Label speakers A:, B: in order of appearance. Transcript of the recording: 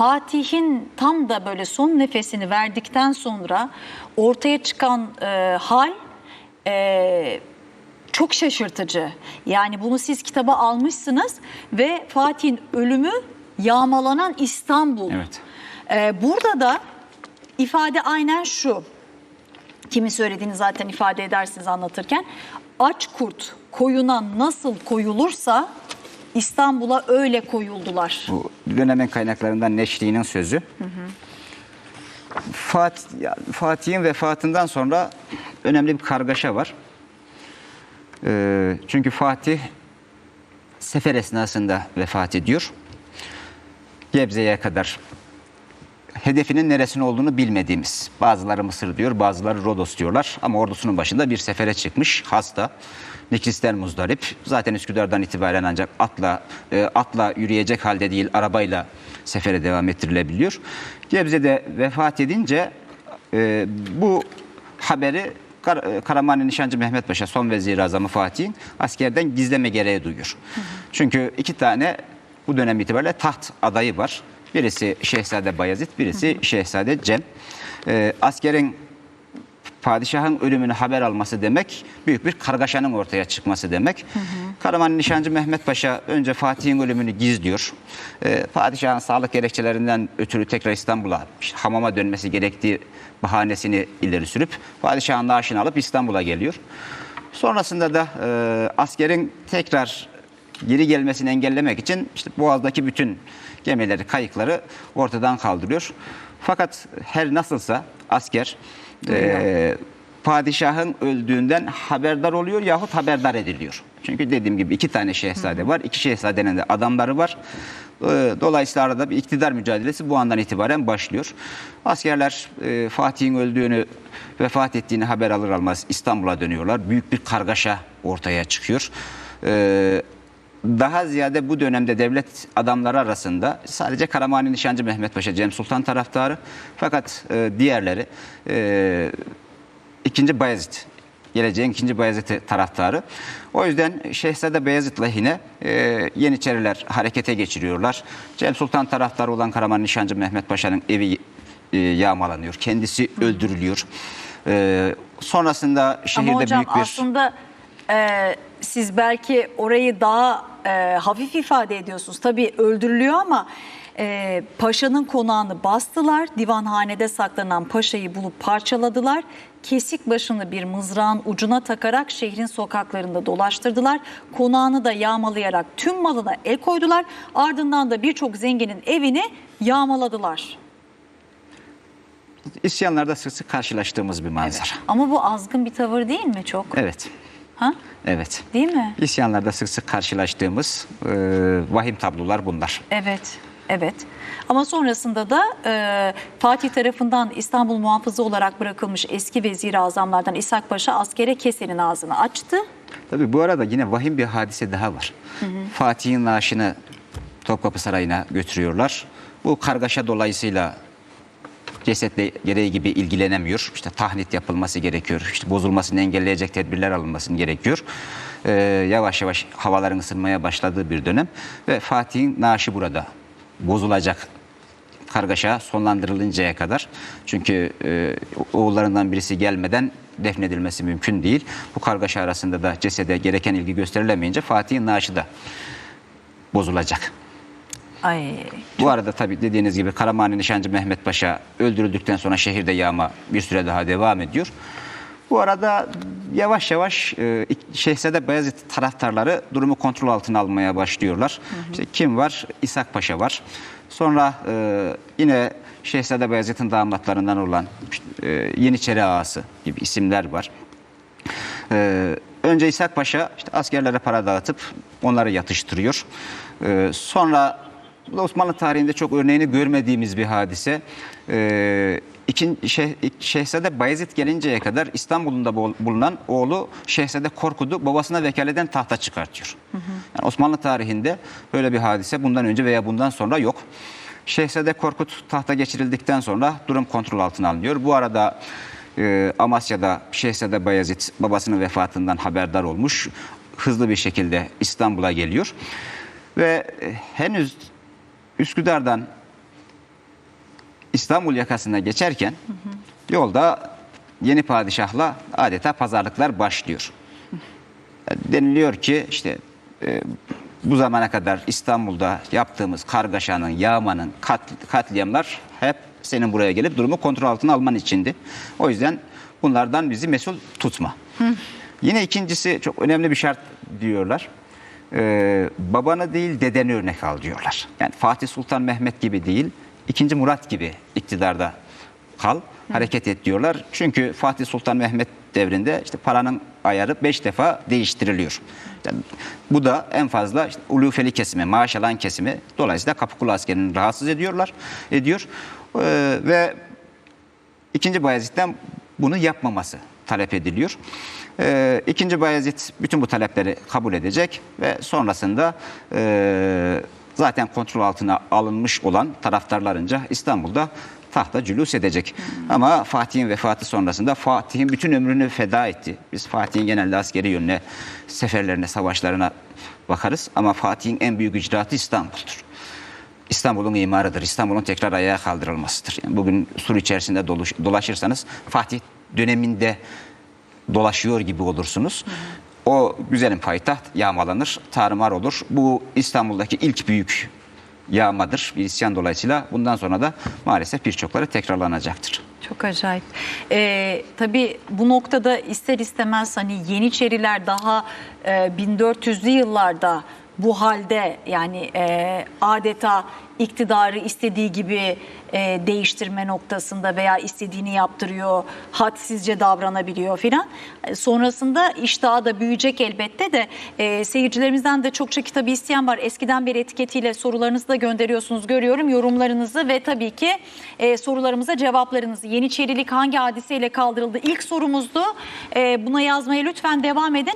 A: Fatih'in tam da böyle son nefesini verdikten sonra ortaya çıkan e, hal e, çok şaşırtıcı. Yani bunu siz kitaba almışsınız ve Fatih'in ölümü yağmalanan İstanbul.
B: Evet.
A: Ee, burada da ifade aynen şu. Kimin söylediğini zaten ifade edersiniz anlatırken. Aç kurt koyuna nasıl koyulursa İstanbul'a öyle koyuldular.
B: Bu dönemin kaynaklarından Neşri'nin sözü. Fatih, ya, Fatih'in vefatından sonra önemli bir kargaşa var. Ee, çünkü Fatih sefer esnasında vefat ediyor. Gebze'ye kadar hedefinin neresinin olduğunu bilmediğimiz. Bazıları Mısır diyor, bazıları Rodos diyorlar. Ama ordusunun başında bir sefere çıkmış hasta. Nikris'ten muzdarip. Zaten Üsküdar'dan itibaren ancak atla e, atla yürüyecek halde değil, arabayla sefere devam ettirilebiliyor. Gebze'de vefat edince e, bu haberi Kar e, Karamanlı Nişancı Mehmet Paşa son vezir-i azamı Fatih'in askerden gizleme gereği duyuyor. Çünkü iki tane bu dönem itibariyle taht adayı var. Birisi Şehzade Bayezid, birisi Şehzade Cem. Ee, askerin padişahın ölümünü haber alması demek, büyük bir kargaşanın ortaya çıkması demek. Karaman Nişancı Mehmet Paşa önce Fatih'in ölümünü gizliyor. Ee, padişahın sağlık gerekçelerinden ötürü tekrar İstanbul'a işte hamama dönmesi gerektiği bahanesini ileri sürüp padişahın naaşını alıp İstanbul'a geliyor. Sonrasında da e, askerin tekrar geri gelmesini engellemek için işte Boğaz'daki bütün gemileri, kayıkları ortadan kaldırıyor. Fakat her nasılsa asker e, padişahın öldüğünden haberdar oluyor yahut haberdar ediliyor. Çünkü dediğim gibi iki tane şehzade var. iki şehzadenin de adamları var. E, Dolayısıyla arada bir iktidar mücadelesi bu andan itibaren başlıyor. Askerler e, Fatih'in öldüğünü, vefat ettiğini haber alır almaz İstanbul'a dönüyorlar. Büyük bir kargaşa ortaya çıkıyor. E, daha ziyade bu dönemde devlet adamları arasında sadece Karamani Nişancı Mehmet Paşa Cem Sultan taraftarı fakat e, diğerleri e, ikinci Bayezid geleceğin ikinci Bayezid taraftarı. O yüzden Şehzade Beyazıt lehine e, Yeniçeriler harekete geçiriyorlar. Cem Sultan taraftarı olan Karaman Nişancı Mehmet Paşa'nın evi e, yağmalanıyor. Kendisi öldürülüyor. E, sonrasında şehirde
A: Ama hocam
B: büyük bir
A: aslında e, siz belki orayı daha e, hafif ifade ediyorsunuz. Tabii öldürülüyor ama e, paşanın konağını bastılar. Divanhanede saklanan paşayı bulup parçaladılar. Kesik başını bir mızrağın ucuna takarak şehrin sokaklarında dolaştırdılar. Konağını da yağmalayarak tüm malına el koydular. Ardından da birçok zenginin evini yağmaladılar.
B: isyanlarda sık sık karşılaştığımız bir manzara.
A: Ama bu azgın bir tavır değil mi çok?
B: Evet.
A: Ha?
B: Evet.
A: Değil mi?
B: İsyanlarda sık sık karşılaştığımız e, vahim tablolar bunlar.
A: Evet, evet. Ama sonrasında da e, Fatih tarafından İstanbul muhafızı olarak bırakılmış eski vezir-i azamlardan İshak Paşa askere kesenin ağzını açtı.
B: Tabii bu arada yine vahim bir hadise daha var. Fatih'in naaşını Topkapı Sarayı'na götürüyorlar. Bu kargaşa dolayısıyla cesetle gereği gibi ilgilenemiyor. İşte tahnit yapılması gerekiyor. İşte bozulmasını engelleyecek tedbirler alınması gerekiyor. Ee, yavaş yavaş havaların ısınmaya başladığı bir dönem ve Fatih'in naaşı burada bozulacak kargaşa sonlandırılıncaya kadar. Çünkü e, oğullarından birisi gelmeden defnedilmesi mümkün değil. Bu kargaşa arasında da cesede gereken ilgi gösterilemeyince Fatih'in naaşı da bozulacak.
A: Ay,
B: Bu arada tabii dediğiniz gibi Karamani Nişancı Mehmet Paşa öldürüldükten sonra şehirde yağma bir süre daha devam ediyor. Bu arada yavaş yavaş e, Şehzade Bayezid taraftarları durumu kontrol altına almaya başlıyorlar. İşte kim var? İshak Paşa var. Sonra e, yine Şehzade Bayezid'in damatlarından olan e, Yeniçeri Ağası gibi isimler var. Ee, önce İshak Paşa işte askerlere para dağıtıp onları yatıştırıyor. Ee, sonra bu da Osmanlı tarihinde çok örneğini görmediğimiz bir hadise. Ee, ikin, Şeh, Şehzade Bayezid gelinceye kadar İstanbul'da bul- bulunan oğlu Şehzade Korkut'u babasına vekaleden tahta çıkartıyor. Yani Osmanlı tarihinde böyle bir hadise bundan önce veya bundan sonra yok. Şehzade Korkut tahta geçirildikten sonra durum kontrol altına alınıyor. Bu arada e, Amasya'da Şehzade Bayezid babasının vefatından haberdar olmuş. Hızlı bir şekilde İstanbul'a geliyor. Ve e, henüz Üsküdar'dan İstanbul yakasına geçerken yolda yeni padişahla adeta pazarlıklar başlıyor. Deniliyor ki işte e, bu zamana kadar İstanbul'da yaptığımız kargaşanın, yağmanın, kat, katliamlar hep senin buraya gelip durumu kontrol altına alman içindi. O yüzden bunlardan bizi mesul tutma. Yine ikincisi çok önemli bir şart diyorlar. Ee, babanı değil dedeni örnek al diyorlar. Yani Fatih Sultan Mehmet gibi değil, 2. Murat gibi iktidarda kal, hareket et diyorlar. Çünkü Fatih Sultan Mehmet devrinde işte paranın ayarı 5 defa değiştiriliyor. Yani bu da en fazla işte ulufeli kesimi, maaş alan kesimi dolayısıyla Kapıkulu askerini rahatsız ediyorlar, ediyor. Ee, ve İkinci Bayezid'den bunu yapmaması talep ediliyor. Ee, ikinci Bayezid bütün bu talepleri kabul edecek ve sonrasında e, zaten kontrol altına alınmış olan taraftarlarınca İstanbul'da tahta cülus edecek. Ama Fatih'in vefatı sonrasında Fatih'in bütün ömrünü feda etti. Biz Fatih'in genelde askeri yönüne, seferlerine, savaşlarına bakarız. Ama Fatih'in en büyük icraatı İstanbul'dur. İstanbul'un imarıdır. İstanbul'un tekrar ayağa kaldırılmasıdır. Yani bugün sur içerisinde dolaşırsanız Fatih döneminde dolaşıyor gibi olursunuz. O güzelim payitaht yağmalanır, tarumar olur. Bu İstanbul'daki ilk büyük yağmadır. Bir isyan dolayısıyla bundan sonra da maalesef birçokları tekrarlanacaktır.
A: Çok acayip. Ee, tabii bu noktada ister istemez hani Yeniçeriler daha e, 1400'lü yıllarda bu halde yani e, adeta iktidarı istediği gibi e, değiştirme noktasında veya istediğini yaptırıyor, hadsizce davranabiliyor filan. E, sonrasında iş daha da büyüyecek elbette de e, seyircilerimizden de çokça kitabı isteyen var. Eskiden beri etiketiyle sorularınızı da gönderiyorsunuz görüyorum. Yorumlarınızı ve tabii ki e, sorularımıza cevaplarınızı. Yeniçerilik hangi hadiseyle kaldırıldı? İlk sorumuzdu. E, buna yazmaya lütfen devam edin.